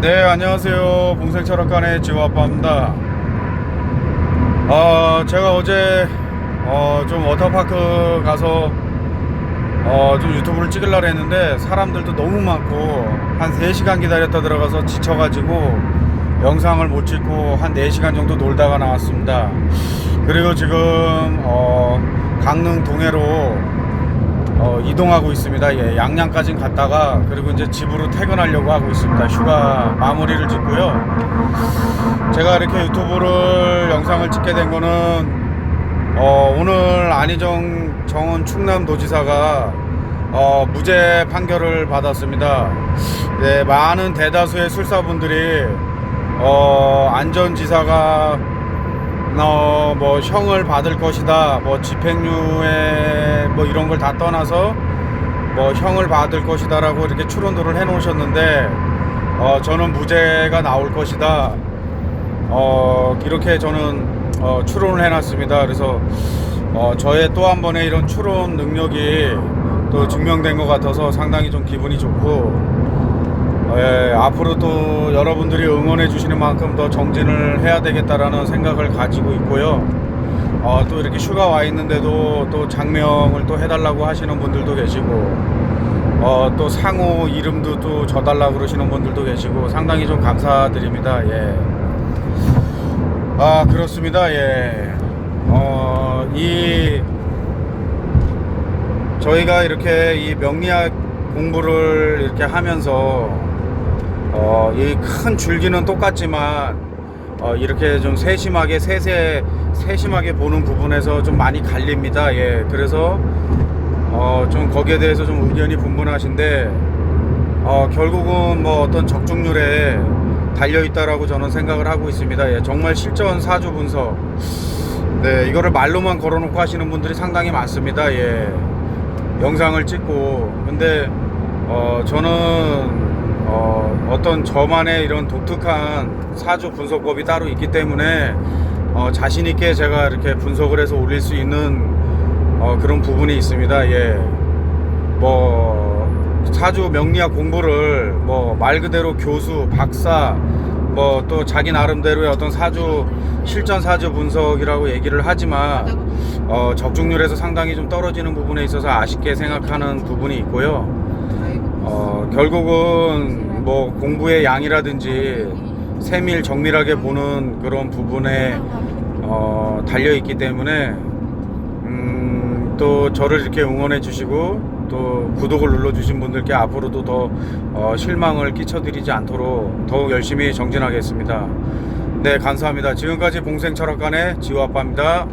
네 안녕하세요. 봉생철학관의 지호아빠입니다. 어, 제가 어제 어, 좀 워터파크 가서 어, 좀 유튜브를 찍으려고 했는데 사람들도 너무 많고 한 3시간 기다렸다 들어가서 지쳐가지고 영상을 못 찍고 한 4시간 정도 놀다가 나왔습니다. 그리고 지금 어, 강릉 동해로 어, 이동하고 있습니다. 예, 양양까지 갔다가 그리고 이제 집으로 퇴근하려고 하고 있습니다. 휴가 마무리를 짓고요. 제가 이렇게 유튜브를 영상을 찍게 된 거는 어, 오늘 안희정 정원 충남도지사가 어, 무죄 판결을 받았습니다. 네, 많은 대다수의 술사분들이 어, 안전지사가 어, 뭐 형을 받을 것이다. 뭐 집행유예 뭐 이런 걸 다 떠나서 뭐 형을 받을 것이다라고 이렇게 추론도를 해 놓으셨는데 어, 저는 무죄가 나올 것이다. 어, 이렇게 저는 어, 추론을 해 놨습니다. 그래서 어, 저의 또 한 번의 이런 추론 능력이 또 증명된 것 같아서 상당히 좀 기분이 좋고 예, 앞으로 또 여러분들이 응원해 주시는 만큼 더 정진을 해야 되겠다라는 생각을 가지고 있고요. 어, 또 이렇게 휴가 와 있는데도 또 장명을 또 해달라고 하시는 분들도 계시고, 어, 또 상호 이름도 또 줘달라고 그러시는 분들도 계시고, 상당히 좀 감사드립니다. 예. 아, 그렇습니다. 예. 어, 이, 저희가 이렇게 이 명리학 공부를 이렇게 하면서 어, 이 큰 줄기는 똑같지만 어, 이렇게 좀 세심하게 세세 세심하게 보는 부분에서 좀 많이 갈립니다. 예, 그래서 어, 좀 거기에 대해서 좀 의견이 분분하신데 어, 결국은 뭐 어떤 적중률에 달려 있다라고 저는 생각을 하고 있습니다. 예, 정말 실전 사주 분석. 네, 이거를 말로만 걸어놓고 하시는 분들이 상당히 많습니다. 예, 영상을 찍고 근데 어, 저는 어, 어떤 저만의 이런 독특한 사주 분석법이 따로 있기 때문에 어, 자신 있게 제가 이렇게 분석을 해서 올릴 수 있는 어, 그런 부분이 있습니다. 예, 뭐 사주 명리학 공부를 뭐 말 그대로 교수, 박사, 뭐 또 자기 나름대로의 어떤 사주 실전 사주 분석이라고 얘기를 하지만 어, 적중률에서 상당히 좀 떨어지는 부분에 있어서 아쉽게 생각하는 부분이 있고요. 어, 결국은 뭐 공부의 양이라든지 세밀 정밀하게 보는 그런 부분에 어, 달려 있기 때문에 음, 또 저를 이렇게 응원해 주시고 또 구독을 눌러 주신 분들께 앞으로도 더 어, 실망을 끼쳐드리지 않도록 더욱 열심히 정진하겠습니다. 네 감사합니다. 지금까지 봉생 철학관의 지호 아빠입니다.